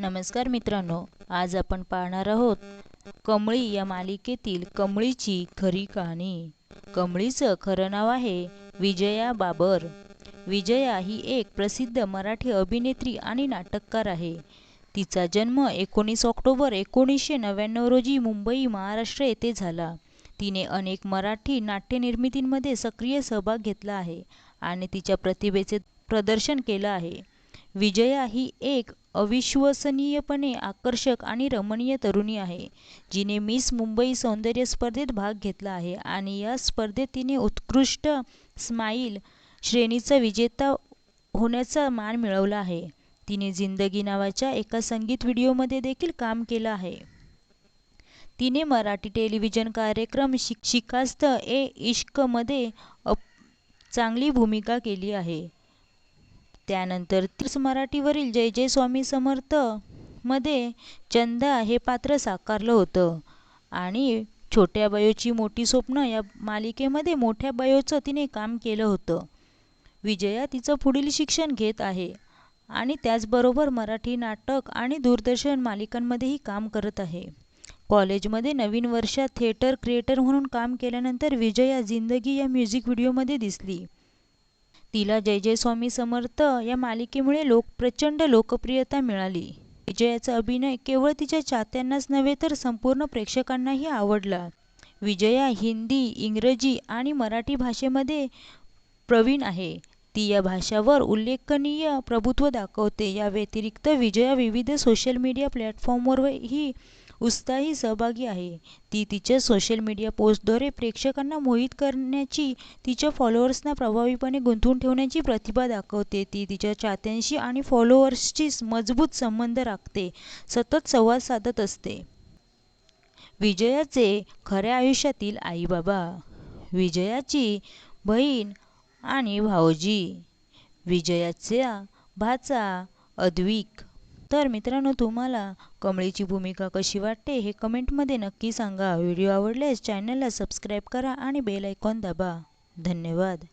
नमस्कार मित्रांनो आज आपण पाहणार आहोत कमळी या मालिकेतील कमळीची खरी कहाणी. कमळीचं खरं नाव आहे विजया बाबर. विजया ही एक प्रसिद्ध मराठी अभिनेत्री आणि नाटककार आहे. तिचा जन्म एकोणीस ऑक्टोबर एकोणीसशे नव्याण्णव रोजी मुंबई महाराष्ट्र येथे झाला. तिने अनेक मराठी नाट्यनिर्मितींमध्ये सक्रिय सहभाग घेतला आहे आणि तिच्या प्रतिभेचे प्रदर्शन केलं आहे. विजया ही एक अविश्वसनीयपणे आकर्षक आणि रमणीय तरुणी आहे जिने मिस मुंबई सौंदर्य स्पर्धेत भाग घेतला आहे आणि या स्पर्धेत तिने उत्कृष्ट स्माईल श्रेणीचा विजेता होण्याचा मान मिळवला आहे. तिने जिंदगी नावाच्या एका संगीत व्हिडिओमध्ये देखील काम केलं आहे. तिने मराठी टेलिव्हिजन कार्यक्रम शिक शिकास्त ए इश्कमध्ये अप चांगली भूमिका केली आहे. त्यानंतर तीच मराठीवरील जय जय स्वामी समर्थमध्ये चंदा हे पात्र साकारलं होतं. आणि छोट्या बयोची मोठी स्वप्न या मालिकेमध्ये मोठ्या बयोचं तिने काम केलं होतं. विजया तिचं पुढील शिक्षण घेत आहे आणि त्याचबरोबर मराठी नाटक आणि दूरदर्शन मालिकांमध्येही काम करत आहे. कॉलेजमध्ये नवीन वर्षात थिएटर क्रिएटर म्हणून काम केल्यानंतर विजया जिंदगी या म्युझिक व्हिडिओमध्ये दिसली. तिला जय जय स्वामी समर्थ या मालिकेमुळे लोक प्रचंड लोकप्रियता मिळाली. विजयाचा अभिनय केवळ तिच्या चाहत्यांनाच नव्हे तर संपूर्ण प्रेक्षकांनाही आवडला. विजया हिंदी इंग्रजी आणि मराठी भाषेमध्ये प्रवीण आहे. ती या भाषावर उल्लेखनीय प्रभुत्व दाखवते. या व्यतिरिक्त विजया विविध सोशल मीडिया प्लॅटफॉर्मवरही उत्साही सहभागी आहे. ती तिच्या सोशल मीडिया पोस्टद्वारे प्रेक्षकांना मोहित करण्याची तिच्या फॉलोअर्सना प्रभावीपणे गुंतवून ठेवण्याची प्रतिभा दाखवते. ती तिच्या चाहत्यांशी आणि फॉलोअर्सशी मजबूत संबंध राखते. सतत संवाद साधत असते. विजयाचे खऱ्या आयुष्यातील आई बाबा विजयाची बहीण आणि भाऊजी विजयाचा भाचा अद्विक तर मित्रांनो तुम्हाला कमळीची भूमिका कशी वाटते हे कमेंटमध्ये नक्की सांगा. व्हिडिओ आवडल्यास चॅनलला सबस्क्राईब करा आणि बेल आयकॉन दाबा. धन्यवाद.